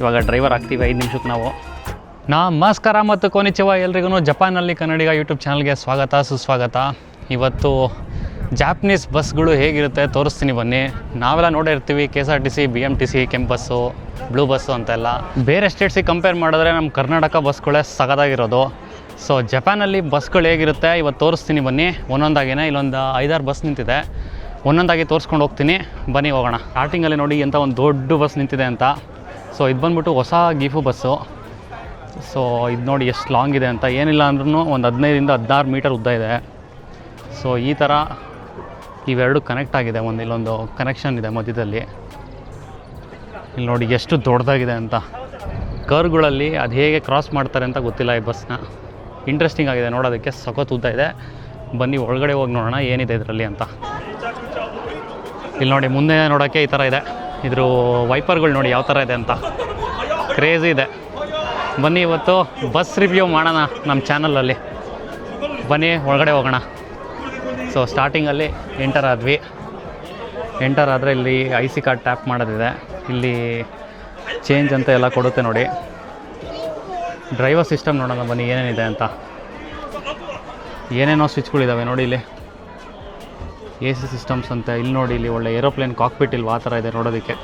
ಇವಾಗ ಡ್ರೈವರ್ ಆಗ್ತೀವಿ ಐದು ನಿಮಿಷಕ್ಕೆ ನಾವು. ನಮಸ್ಕಾರ ಮತ್ತು ಕೋನಿಚವ ಎಲ್ರಿಗೂ ಜಪಾನಲ್ಲಿ ಕನ್ನಡಿಗ ಯೂಟ್ಯೂಬ್ ಚಾನಲ್ಗೆ ಸ್ವಾಗತ, ಸುಸ್ವಾಗತ. ಇವತ್ತು ಜಾಪನೀಸ್ ಬಸ್ಗಳು ಹೇಗಿರುತ್ತೆ ತೋರಿಸ್ತೀನಿ ಬನ್ನಿ. ನಾವೆಲ್ಲ ನೋಡೇ ಇರ್ತೀವಿ K S R T C B M T C ಕೆಂಪು ಬಸ್ಸು ಬ್ಲೂ ಬಸ್ಸು ಅಂತೆಲ್ಲ. ಬೇರೆ ಸ್ಟೇಟ್ಸಿಗೆ ಕಂಪೇರ್ ಮಾಡಿದ್ರೆ ನಮ್ಮ ಕರ್ನಾಟಕ ಬಸ್ಗಳೇ ಸಗದಾಗಿರೋದು. ಸೊ ಜಪಾನಲ್ಲಿ ಬಸ್ಗಳು ಹೇಗಿರುತ್ತೆ ಇವತ್ತು ತೋರಿಸ್ತೀನಿ ಬನ್ನಿ. ಒಂದೊಂದಾಗಿನೇ ಇಲ್ಲೊಂದು ಐದಾರು ಬಸ್ ನಿಂತಿದೆ. ಒಂದೊಂದಾಗಿ ತೋರಿಸ್ಕೊಂಡು ಹೋಗ್ತೀನಿ. ಬನ್ನಿ ಹೋಗೋಣ. ಸ್ಟಾರ್ಟಿಂಗಲ್ಲಿ ನೋಡಿ ಎಂಥ ಒಂದು ದೊಡ್ಡ ಬಸ್ ನಿಂತಿದೆ ಅಂತ. ಸೊ ಇದು ಬಂದ್ಬಿಟ್ಟು ಹೊಸ ಗೀಫು ಬಸ್ಸು. ಸೊ ಇದು ನೋಡಿ ಎಷ್ಟು ಲಾಂಗ್ ಇದೆ ಅಂತ. ಏನಿಲ್ಲ ಅಂದ್ರೂ ಒಂದು ಹದಿನೈದರಿಂದ ಹದಿನಾರು ಮೀಟರ್ ಉದ್ದ ಇದೆ. ಸೊ ಈ ಥರ ಇವೆರಡು ಕನೆಕ್ಟ್ ಆಗಿದೆ ಒಂದು ಇಲ್ಲೊಂದು ಕನೆಕ್ಷನ್ ಇದೆ ಮಧ್ಯದಲ್ಲಿ. ಇಲ್ಲಿ ನೋಡಿ ಎಷ್ಟು ದೊಡ್ಡದಾಗಿದೆ ಅಂತ. ಕರ್ಗಳಲ್ಲಿ ಅದು ಹೇಗೆ ಕ್ರಾಸ್ ಮಾಡ್ತಾರೆ ಅಂತ ಗೊತ್ತಿಲ್ಲ ಈ ಬಸ್ನ. ಇಂಟ್ರೆಸ್ಟಿಂಗ್ ಆಗಿದೆ ನೋಡೋದಕ್ಕೆ. ಸಖತ್ ಉದ್ದ ಇದೆ. ಬನ್ನಿ ಒಳಗಡೆ ಹೋಗಿ ನೋಡೋಣ ಏನಿದೆ ಇದರಲ್ಲಿ ಅಂತ. ಇಲ್ಲಿ ನೋಡಿ ಮುಂದೆ ನೋಡೋಕ್ಕೆ ಈ ಥರ ಇದೆ. ಇದ್ರ ವೈಪರ್ಗಳು ನೋಡಿ ಯಾವ ಥರ ಇದೆ ಅಂತ. ಕ್ರೇಜ್ ಇದೆ. ಬನ್ನಿ ಇವತ್ತು ಬಸ್ ರಿವ್ಯೂ ಮಾಡೋಣ ನಮ್ಮ ಚಾನಲಲ್ಲಿ. ಬನ್ನಿ, ಒಳಗಡೆ ಹೋಗೋಣ. ಸೊ ಸ್ಟಾರ್ಟಿಂಗಲ್ಲಿ ಎಂಟರ್ ಆದ್ವಿ. ಎಂಟರ್ ಆದರೆ ಇಲ್ಲಿ ಐ ಸಿ ಕಾರ್ಡ್ ಟ್ಯಾಪ್ ಮಾಡೋದಿದೆ. ಇಲ್ಲಿ ಚೇಂಜ್ ಅಂತ ಎಲ್ಲ ಕೊಡುತ್ತೆ ನೋಡಿ. ಡ್ರೈವರ್ ಸಿಸ್ಟಮ್ ನೋಡೋಣ ಬನ್ನಿ ಏನೇನಿದೆ ಅಂತ. ಏನೇನೋ ಸ್ವಿಚ್ಗಳಿದ್ದಾವೆ ನೋಡಿ ಇಲ್ಲಿ. ಎ ಸಿ ಸಿಸ್ಟಮ್ಸ್ ಅಂತ ಇಲ್ಲಿ ನೋಡಿ, ಇಲ್ಲಿ ಒಳ್ಳೆ ಏರೋಪ್ಲೇನ್ ಕಾಕ್ಪಿಟ್ ಇಲ್ಲಿ ಆ ಥರ ಇದೆ ನೋಡೋದಕ್ಕೆ.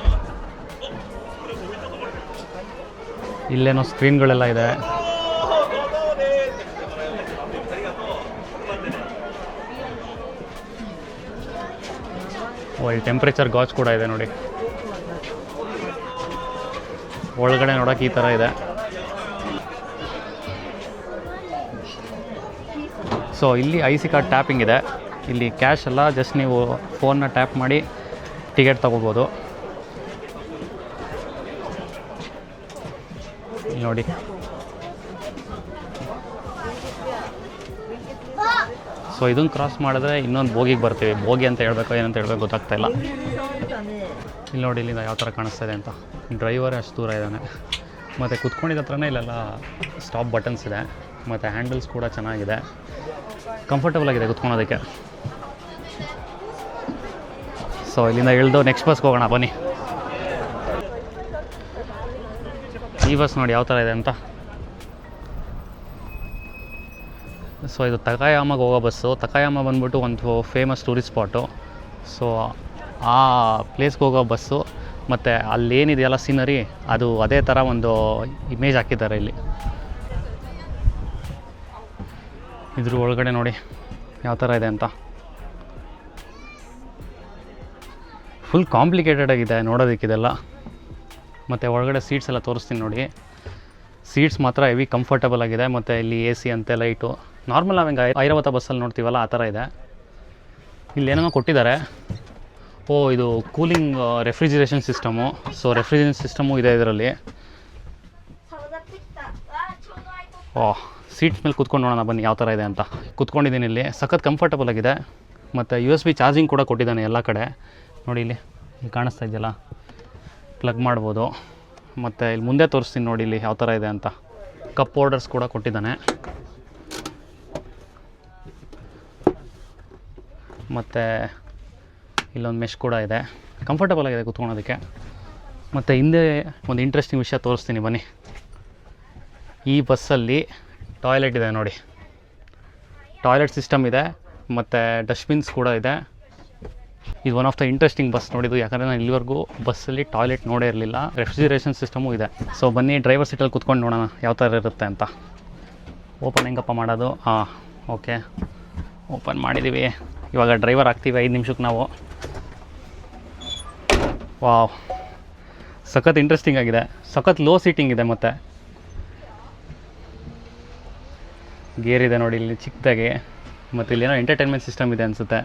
ಇಲ್ಲೇನೋ ಸ್ಕ್ರೀನ್ಗಳೆಲ್ಲ ಇದೆ. ಒಳ್ಳೆ ಟೆಂಪ್ರೇಚರ್ ಗಾಚ್ ಕೂಡ ಇದೆ ನೋಡಿ. ಒಳಗಡೆ ನೋಡೋಕೆ ಈ ಥರ ಇದೆ. ಸೊ ಇಲ್ಲಿ ಐ ಸಿ ಕಾರ್ಡ್ ಟ್ಯಾಪಿಂಗ್ ಇದೆ. ಇಲ್ಲಿ ಕ್ಯಾಶ್ ಎಲ್ಲ ಜಸ್ಟ್ ನೀವು ಫೋನ್ನ ಟ್ಯಾಪ್ ಮಾಡಿ ಟಿಕೆಟ್ ತೊಗೋಬೋದು. ನೋಡಿ. ಸೊ ಇದನ್ನು ಕ್ರಾಸ್ ಮಾಡಿದ್ರೆ ಇನ್ನೊಂದು ಬೋಗಿಗೆ ಬರ್ತೀವಿ. ಬೋಗಿ ಅಂತ ಹೇಳಬೇಕು, ಏನಂತ ಹೇಳಬೇಕು ಗೊತ್ತಾಗ್ತಾ ಇಲ್ಲ. ಇಲ್ಲಿ ನೋಡಿ, ಇಲ್ಲಿಂದ ಯಾವ ಥರ ಕಾಣಿಸ್ತಾ ಇದೆ ಅಂತ. ಡ್ರೈವರೇ ಅಷ್ಟು ದೂರ ಇದ್ದಾನೆ. ಮತ್ತು ಕುತ್ಕೊಂಡಿದ್ದ ಹತ್ರನೇ ಇಲ್ಲೆಲ್ಲ ಸ್ಟಾಪ್ ಬಟನ್ಸ್ ಇದೆ. ಮತ್ತು ಹ್ಯಾಂಡಲ್ಸ್ ಕೂಡ ಚೆನ್ನಾಗಿದೆ. ಕಂಫರ್ಟಬಲ್ ಆಗಿದೆ ಕುತ್ಕೊಳೋದಕ್ಕೆ. ಸೊ, ಇಲ್ಲಿಂದ ಇಳಿದು ನೆಕ್ಸ್ಟ್ ಬಸ್ಗೆ ಹೋಗೋಣ, ಬನ್ನಿ. ಈ ಬಸ್ ನೋಡಿ ಯಾವ ಥರ ಇದೆ ಅಂತ. ಸೊ ಇದು ತಕಾಯಾಮಗೆ ಹೋಗೋ ಬಸ್ಸು ತಕಾಯಾಮ ಬಂದ್ಬಿಟ್ಟು ಒಂದು ಫೇಮಸ್ ಟೂರಿಸ್ಟ್ ಸ್ಪಾಟು ಸೊ ಆ ಪ್ಲೇಸ್ಗೆ ಹೋಗೋ ಬಸ್ಸು ಮತ್ತು ಅಲ್ಲೇನಿದೆಯಲ್ಲ ಸೀನರಿ ಅದು ಅದೇ ಥರ ಒಂದು ಇಮೇಜ್ ಹಾಕಿದ್ದಾರೆ ಇಲ್ಲಿ. ಇದ್ರ ಒಳಗಡೆ ನೋಡಿ ಯಾವ ಥರ ಇದೆ ಅಂತ. ಫುಲ್ ಕಾಂಪ್ಲಿಕೇಟೆಡ್ ಆಗಿದೆ ನೋಡೋದಕ್ಕಿದೆಲ್ಲ ಮತ್ತು ಒಳಗಡೆ ಸೀಟ್ಸ್ ಎಲ್ಲ ತೋರಿಸ್ತೀನಿ ನೋಡಿ. ಸೀಟ್ಸ್ ಮಾತ್ರ ಹೆವಿ ಕಂಫರ್ಟಬಲ್ ಆಗಿದೆ. ಮತ್ತು ಇಲ್ಲಿ ಎ ಸಿ ಅಂತೆ ಲೈಟು ನಾರ್ಮಲ್ ನಾವು ಹಿಂಗೆ ಐರಾವತ ಬಸ್ಸಲ್ಲಿ ನೋಡ್ತೀವಲ್ಲ, ಆ ಥರ ಇದೆ. ಇಲ್ಲಿ ಏನೇನೋ ಕೊಟ್ಟಿದ್ದಾರೆ. ಓ, ಇದು cooling refrigeration system so refrigeration system ಇದೆ ಇದರಲ್ಲಿ. ಓ ಸೀಟ್ಸ್ ಮೇಲೆ ಕುತ್ಕೊಂಡು ನೋಡೋಣ, ಬನ್ನಿ ಯಾವ ಥರ ಇದೆ ಅಂತ. ಕುತ್ಕೊಂಡಿದ್ದೀನಿ ಇಲ್ಲಿ. ಸಖತ್ ಕಂಫರ್ಟಬಲ್ ಆಗಿದೆ. ಮತ್ತು ಯು ಎಸ್ ಬಿ ಚಾರ್ಜಿಂಗ್ ಕೂಡ ಕೊಟ್ಟಿದ್ದಾನೆ ಎಲ್ಲ ಕಡೆ. ನೋಡಿ ಇಲ್ಲಿ ಇಲ್ಲಿ ಕಾಣಿಸ್ತಾ ಇದೆಯಲ್ಲ? ಪ್ಲಗ್ ಮಾಡ್ಬೋದು. ಮತ್ತು ಇಲ್ಲಿ ಮುಂದೆ ತೋರಿಸ್ತೀನಿ ನೋಡಿ ಇಲ್ಲಿ ಯಾವ ಥರ ಇದೆ ಅಂತ. ಕಪ್ ಆರ್ಡರ್ಸ್ ಕೂಡ ಕೊಟ್ಟಿದ್ದಾನೆ. ಮತ್ತು ಇಲ್ಲೊಂದು ಮೆಶ್ ಕೂಡ ಇದೆ. ಕಂಫರ್ಟಬಲ್ ಆಗಿದೆ ಕುತ್ಕೊಳೋದಕ್ಕೆ ಮತ್ತು ಹಿಂದೆ ಒಂದು ಇಂಟ್ರೆಸ್ಟಿಂಗ್ ವಿಷಯ ತೋರಿಸ್ತೀನಿ, ಬನ್ನಿ. ಈ ಬಸ್ಸಲ್ಲಿ ಟಾಯ್ಲೆಟ್ ಇದೆ ನೋಡಿ. ಟಾಯ್ಲೆಟ್ ಸಿಸ್ಟಮ್ ಇದೆ, ಮತ್ತು ಡಸ್ಟ್ಬಿನ್ಸ್ ಕೂಡ ಇದೆ. ಇದು one of the interesting bus ನೋಡಿದ್ದು. ಯಾಕಂದರೆ ನಾನು ಇಲ್ಲಿವರೆಗೂ ಬಸ್ಸಲ್ಲಿ ಟಾಯ್ಲೆಟ್ ನೋಡೇ ಇರಲಿಲ್ಲ. ರೆಫ್ರಿಜಿರೇಷನ್ ಸಿಸ್ಟಮು ಇದೆ. ಸೊ ಬನ್ನಿ ಡ್ರೈವರ್ ಸೀಟಲ್ಲಿ ಕುತ್ಕೊಂಡು ನೋಡೋಣ ಯಾವ ಥರ ಇರುತ್ತೆ ಅಂತ. ಓಪನ್ ಹೆಂಗಪ್ಪ ಮಾಡೋದು? ಹಾಂ ಓಕೆ ಓಪನ್ ಮಾಡಿದ್ದೀವಿ ಇವಾಗ ಡ್ರೈವರ್ ಆಗ್ತೀವಿ ಐದು ನಿಮಿಷಕ್ಕೆ ನಾವು. ವಾವ್ ಸಖತ್ ಇಂಟ್ರೆಸ್ಟಿಂಗ್ ಆಗಿದೆ. ಸಖತ್ ಲೋ ಸೀಟಿಂಗ್ ಇದೆ ಮತ್ತು. ಗೇರ್ ಇದೆ ನೋಡಿ, ಇಲ್ಲಿ ಚಿಕ್ಕದಾಗಿ. ಮತ್ತು ಏನೋ ಎಂಟರ್ಟೈನ್ಮೆಂಟ್ ಸಿಸ್ಟಮ್ ಇದೆ ಅನಿಸುತ್ತೆ.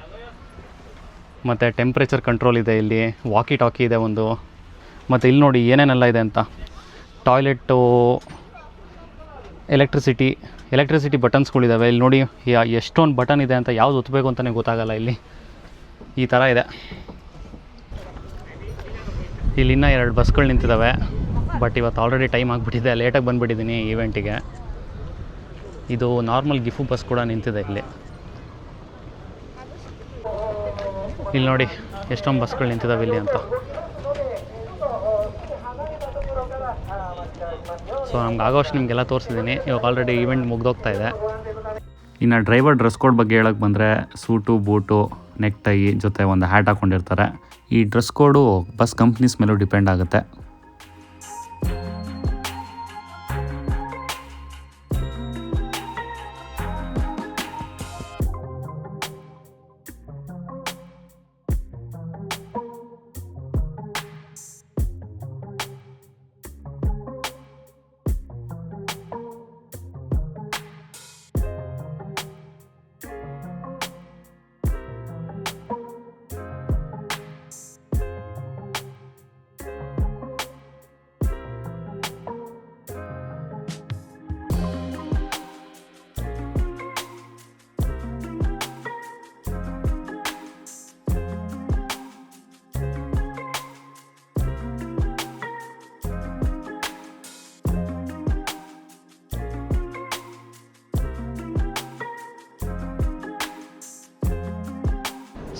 ಮತ್ತು ಟೆಂಪ್ರೇಚರ್ ಕಂಟ್ರೋಲ್ ಇದೆ ಇಲ್ಲಿ ವಾಕಿ ಟಾಕಿ ಇದೆ ಒಂದು. ಮತ್ತು ಇಲ್ಲಿ ನೋಡಿ ಏನೇನೆಲ್ಲ ಇದೆ ಅಂತ. ಟಾಯ್ಲೆಟ್ಟು ಎಲೆಕ್ಟ್ರಿಸಿಟಿ ಎಲೆಕ್ಟ್ರಿಸಿಟಿ ಬಟನ್ಸ್ಗಳಿದ್ದಾವೆ ಇಲ್ಲಿ ನೋಡಿ ಎಷ್ಟೊಂದು ಬಟನ್ ಇದೆ ಅಂತ ಯಾವ್ದು ಒತ್ತಬೇಕು ಅಂತಲೇ ಗೊತ್ತಾಗಲ್ಲ ಇಲ್ಲಿ. ಈ ಥರ ಇದೆ. ಇಲ್ಲಿ ಇನ್ನೂ ಎರಡು ಬಸ್ಗಳು ನಿಂತಿದ್ದಾವೆ ಬಟ್ ಇವತ್ತು ಆಲ್ರೆಡಿ ಟೈಮ್ ಆಗಿಬಿಟ್ಟಿದೆ. ಲೇಟಾಗಿ ಬಂದುಬಿಟ್ಟಿದ್ದೀನಿ ಈವೆಂಟಿಗೆ ಇದು ನಾರ್ಮಲ್ ಗಿಫು ಬಸ್ ಕೂಡ ನಿಂತಿದೆ ಇಲ್ಲಿ. ಇಲ್ಲಿ ನೋಡಿ ಎಷ್ಟೊಂದು ಬಸ್ಗಳು ನಿಂತಿದ್ದಾವೆ ಇಲ್ಲಿ ಅಂತ. ಸೊ ನಮ್ಗೆ ಆಗೋಷ್ಟು ನಿಮಗೆಲ್ಲ ತೋರಿಸಿದ್ದೀನಿ ಇವಾಗ ಆಲ್ರೆಡಿ ಈವೆಂಟ್ ಮುಗ್ದೋಗ್ತಾ ಇದೆ. ಇನ್ನು ಡ್ರೈವರ್ ಡ್ರೆಸ್ ಕೋಡ್ ಬಗ್ಗೆ ಹೇಳೋಕ್ಕೆ ಬಂದರೆ ಸೂಟು, ಬೂಟು ನೆಕ್ ಟೈ ಜೊತೆ ಒಂದು ಹ್ಯಾಟ್ ಹಾಕ್ಕೊಂಡಿರ್ತಾರೆ ಈ ಡ್ರೆಸ್ ಕೋಡು ಬಸ್ ಕಂಪ್ನೀಸ್ ಮೇಲೂ ಡಿಪೆಂಡ್ ಆಗುತ್ತೆ.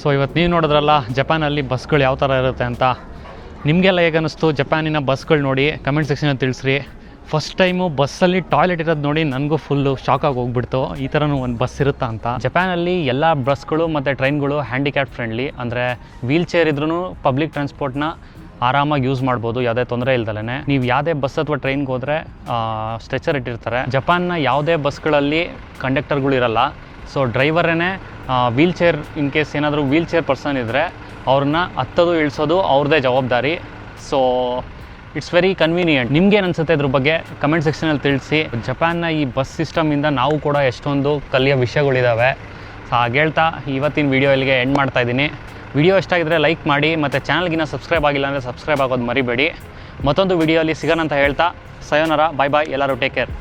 ಸೊ ಇವತ್ತು ನೀವು ನೋಡಿದ್ರಲ್ಲ, ಜಪಾನಲ್ಲಿ ಬಸ್ಗಳು ಯಾವ ಥರ ಇರುತ್ತೆ ಅಂತ. ನಿಮಗೆಲ್ಲ ಹೇಗೆ ಅನ್ನಿಸ್ತು ಜಪಾನಿನ ಬಸ್ಗಳು ನೋಡಿ ಕಮೆಂಟ್ ಸೆಕ್ಷನಲ್ಲಿ ತಿಳಿಸ್ರಿ. ಫಸ್ಟ್ ಟೈಮು ಬಸ್ಸಲ್ಲಿ ಟಾಯ್ಲೆಟ್ ಇರೋದು ನೋಡಿ ನನಗೂ ಫುಲ್ಲು ಆಗಿ ಹೋಗ್ಬಿಡ್ತು. ಈ ಥರನೂ ಒಂದು ಬಸ್ ಇರುತ್ತಾ ಅಂತ. ಜಪಾನಲ್ಲಿ ಎಲ್ಲ ಬಸ್ಗಳು ಮತ್ತು ಟ್ರೈನ್ಗಳು ಹ್ಯಾಂಡಿಕ್ಯಾಪ್ ಫ್ರೆಂಡ್ಲಿ ಅಂದರೆ ವೀಲ್ ಚೇರ್ ಇದ್ರೂ ಪಬ್ಲಿಕ್ ಟ್ರಾನ್ಸ್ಪೋರ್ಟ್ನ ಆರಾಮಾಗಿ ಯೂಸ್ ಮಾಡ್ಬೋದು, ಯಾವುದೇ ತೊಂದರೆ ಇಲ್ದಲೇ ನೀವು ಯಾವುದೇ ಬಸ್ ಅಥವಾ ಟ್ರೈನ್ಗೆ ಹೋದರೆ ಸ್ಟ್ರೆಚರ್ ಇಟ್ಟಿರ್ತಾರೆ. ಜಪಾನ್ನ ಯಾವುದೇ ಬಸ್ಗಳಲ್ಲಿ ಕಂಡಕ್ಟರ್ಗಳು ಇರಲ್ಲ. ಸೊ ಡ್ರೈವರೇ ವೀಲ್ ಚೇರ್ ಇನ್ ಕೇಸ್ ಏನಾದರೂ ವೀಲ್ ಚೇರ್ ಪರ್ಸನ್ ಇದ್ದರೆ ಅವ್ರನ್ನ ಹತ್ತೋದು, ಇಳಿಸೋದು ಅವ್ರದ್ದೇ ಜವಾಬ್ದಾರಿ. ಸೊ ಇಟ್ಸ್ ವೆರಿ ಕನ್ವೀನಿಯೆಂಟ್ ನಿಮ್ಗೇನು ಅನಿಸುತ್ತೆ ಇದ್ರ ಬಗ್ಗೆ ಕಮೆಂಟ್ ಸೆಕ್ಷನಲ್ಲಿ ತಿಳಿಸಿ. ಜಪಾನ್ನ ಈ ಬಸ್ ಸಿಸ್ಟಮಿಂದ ನಾವು ಕೂಡ ಎಷ್ಟೊಂದು ಕಲಿಯೋ ವಿಷಯಗಳಿದ್ದಾವೆ ಸೊ ಹಾಗೆ ಹೇಳ್ತಾ ಇವತ್ತಿನ ವಿಡಿಯೋ ಇಲ್ಲಿಗೆ ಎಂಡ್ ಮಾಡ್ತಾ ಇದ್ದೀನಿ. ವಿಡಿಯೋ ಇಷ್ಟ ಆಗಿದ್ರೆ ಲೈಕ್ ಮಾಡಿ, ಮತ್ತು ಚಾನಲ್ಗಿನ್ನ ಸಬ್ಸ್ಕ್ರೈಬ್ ಆಗಿಲ್ಲ ಅಂದರೆ ಸಬ್ಸ್ಕ್ರೈಬ್ ಆಗೋದು ಮರಿಬೇಡಿ. ಮತ್ತೊಂದು ವಿಡಿಯೋಲಿ ಸಿಗೋಣ ಅಂತ ಹೇಳ್ತಾ. ಸಯೋನರ ಬಾಯ್ ಬಾಯ್ ಎಲ್ಲರೂ ಟೇಕ್ ಕೇರ್